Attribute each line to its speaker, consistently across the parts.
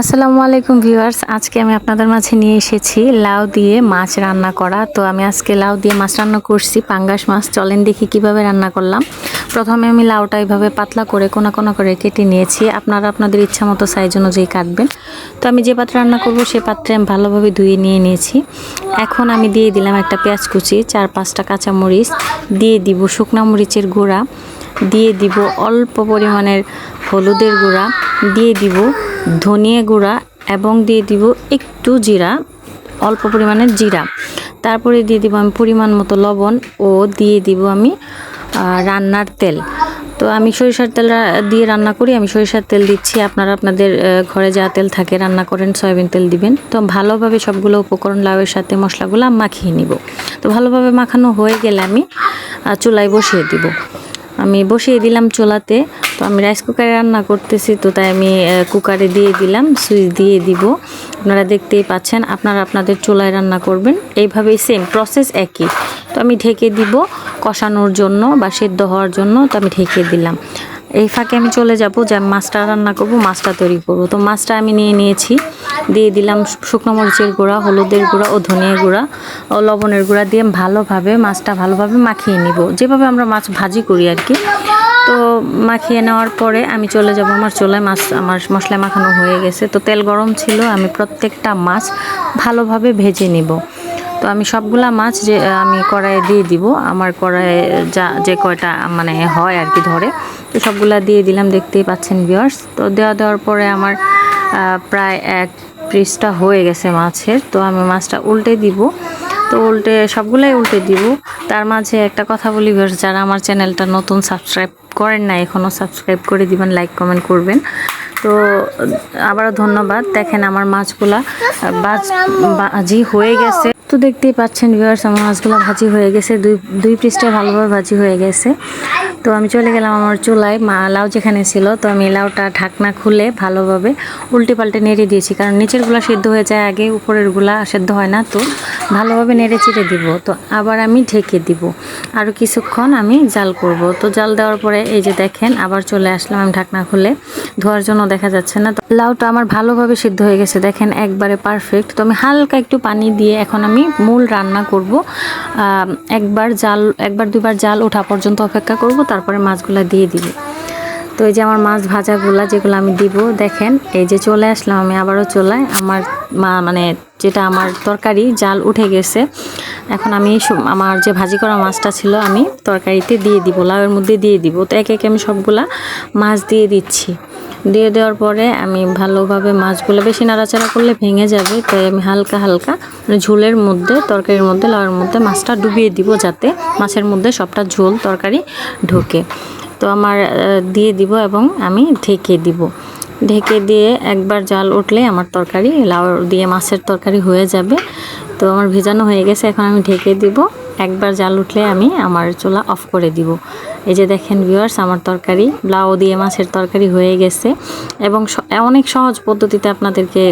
Speaker 1: আসসালামু আলাইকুম ভিউয়ার্স, আজকে আমি আপনাদের মাঝে নিয়ে এসেছি লাউ দিয়ে মাছ রান্না করা। তো আমি আজকে লাউ দিয়ে মাছ রান্না করছি, পাঙ্গাস মাছ। চলেন দেখি কীভাবে রান্না করলাম। প্রথমে আমি লাউটা এইভাবে পাতলা করে কোনা কোনা করে কেটে নিয়েছি। আপনারা আপনাদের ইচ্ছা মতো সাইজ অনুযায়ী কাটবেন। তো আমি যে পাত্রে রান্না করব, সে পাত্রে আমি ভালোভাবে ধুয়ে নিয়ে নিয়েছি। এখন আমি দিয়ে দিলাম একটা পেঁয়াজ কুচি, চার পাঁচটা কাঁচামরিচ। দিয়ে দিব শুকনা মরিচের গুঁড়া। দিয়ে দিব অল্প পরিমাণের হলুদের গুঁড়া। দিয়ে দিব ধনিয়া গুঁড়া এবং দিয়ে দিব একটু জিরা, অল্প পরিমাণে জিরা। তারপরে দিয়ে দিব আমি পরিমাণ মতো লবণ ও দিয়ে দিব আমি রান্নার তেল। তো আমি সরিষার তেল দিয়ে রান্না করি, আমি সরিষার তেল দিচ্ছি। আপনারা আপনাদের ঘরে যা তেল থাকে রান্না করেন, সয়াবিন তেল দিবেন। তো ভালোভাবে সবগুলো উপকরণ, লাউয়ের সাথে মশলাগুলো মাখিয়ে নিব। তো ভালোভাবে মাখানো হয়ে গেলে আমি চুলায় বসিয়ে দিব। আমি বসিয়ে দিলাম চুলাতে তো আমি রাইস কুকারে রান্না করতেছি, তো তাই আমি কুকারে দিয়ে দিলাম, সুইচ দিয়ে দিব। আপনারা দেখতেই পাচ্ছেন, আপনারা আপনাদের চুলায় রান্না করবেন। এইভাবেই সেম প্রসেস একই। তো আমি ঢেকে দিব কষানোর জন্য বা সেদ্ধ হওয়ার জন্য, তো আমি ঢেকে দিলাম। এই ফাঁকে আমি চলে যাব, যে মাছটা রান্না করব, মাছটা তৈরি করব। তো মাছটা আমি নিয়ে নিয়েছি। দিয়ে দিলাম শুকনো মরিচের গুঁড়া, হলুদের গুঁড়া ও ধনিয়া গুঁড়া ও লবণের গুঁড়া দিয়ে ভালোভাবে মাছটা ভালোভাবে মাখিয়ে নিব। যেভাবে আমরা মাছ ভাজি করি আর কি। তো মাখিয়ে নেওয়ার পরে আমি চলে যাব আমার চুলায়, মাছ আমার মশলা মাখানো হয়ে গেছে। তো তেল গরম ছিল, আমি প্রত্যেকটা মাছ ভালোভাবে ভেজে নিব। তো আমি সবগুলা মাছ যে, আমি কড়াইয়ে দিয়ে দিব। আমার কড়াইয়ে যা, যে কয়টা মানে হয় আর কি ধরে, তো সবগুলা দিয়ে দিলাম। দেখতেই পাচ্ছেন ভিউয়ার্স তো দেওয়া দেওয়ার পরে আমার প্রায় এক পিসটা হয়ে গেছে মাছের, তো আমি মাছটা উল্টে দিব। তো উল্টে, সবগুলাই উল্টে দিব। তার মাঝে একটা কথা বলি যারা আমার চ্যানেলটা নতুন সাবস্ক্রাইব করেন না এখনও সাবস্ক্রাইব করে দিবেন, লাইক, কমেন্ট করবেন। তো, আবারও ধন্যবাদ। দেখেন আমার মাছগুলা ভাজি হয়ে গেছে। তো দেখতেই পাচ্ছেন ভিউয়ার্স, আমার মাছগুলো ভাজি হয়ে গেছে। দুই দুই পিসটা ভালোভাবে ভাজি হয়ে গেছে। তো আমি চলে গেলাম আমার চুলায়, মা লাউ যেখানে ছিল, তো আমি লাউটা ঢাকনা খুলে ভালোভাবে উল্টে পাল্টে নেড়ে দিয়েছি। কারণ নিচেরগুলো সেদ্ধ হয়ে যায়, আগে উপরেরগুলা সেদ্ধ হয় না তো। ভালোভাবে নেড়ে চিড়ে দিব, তো আবার আমি ঢেকে দিব। আরও কিছুক্ষণ আমি জাল করব। তো জাল দেওয়ার পরে এই যে দেখেন, আবার চলে আসলাম আমি ঢাকনা খুলে। ধোয়ার জন্য দেখা যাচ্ছে না। তো লাউটা আমার ভালোভাবে সিদ্ধ হয়ে গেছে। দেখেন একবারে পারফেক্ট তো আমি হালকা একটু পানি দিয়ে এখন আমি মূল রান্না করব। একবার জাল, একবার দুবার জাল ওঠা পর্যন্ত অপেক্ষা করব, তারপরে মাছগুলা দিয়ে দিব। তো এই যে আমার মাছ ভাজাগুলা যেগুলো আমি দিব, দেখেন, এই যে চলে আসলাম আমি আবারও চলায়। আমার মা মানে যেটা আমার তরকারি, জাল উঠে গেছে। এখন আমি আমার যে ভাজি করা মাছটা ছিল আমি তরকারিতে দিয়ে দিব, লাউয়ের মধ্যে দিয়ে দিব। তো একে একে আমি সবগুলা মাছ দিয়ে দিচ্ছি। দিয়ে দেওয়ার পরে আমি ভালোভাবে মাছগুলো বেশি নাড়াচাড়া করলে ভেঙে যাবে, তাই আমি হালকা হালকা মানে ঝোলের মধ্যে, তরকারির মধ্যে, লাউয়ের মধ্যে মাছটা ডুবিয়ে দিব যাতে মাছের মধ্যে সবটা ঝোল তরকারি ঢোকে। তো আমার দিয়ে দিব এবং আমি ঢেকে দিব। ঢেকে দিয়ে একবার জাল উঠলে আমার তরকারি, লাউ দিয়ে মাছের তরকারি হয়ে যাবে। তো আমার ভেজানো হয়ে গেছে, এখন আমি ঢেকে দিব। একবার জাল উঠলে আমি আমার চুলা অফ করে দিব। এই যে দেখেন ভিউয়ার্স আমার তরকারি, লাউ দিয়ে মাছের তরকারি হয়ে গেছে এবং অনেক সহজ পদ্ধতিতে আপনাদেরকে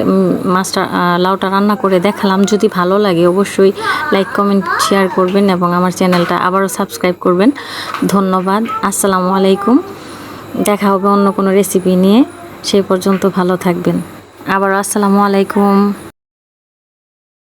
Speaker 1: মাছটা লাউটা রান্না করে দেখালাম। যদি ভালো লাগে অবশ্যই লাইক কমেন্ট শেয়ার করবেন এবং আমার চ্যানেলটা আবারও সাবস্ক্রাইব করবেন। ধন্যবাদ, আসসালামু আলাইকুম। দেখা হবে অন্য কোনো রেসিপি নিয়ে। সেই পর্যন্ত ভালো থাকবেন। আবার আসসালামু আলাইকুম।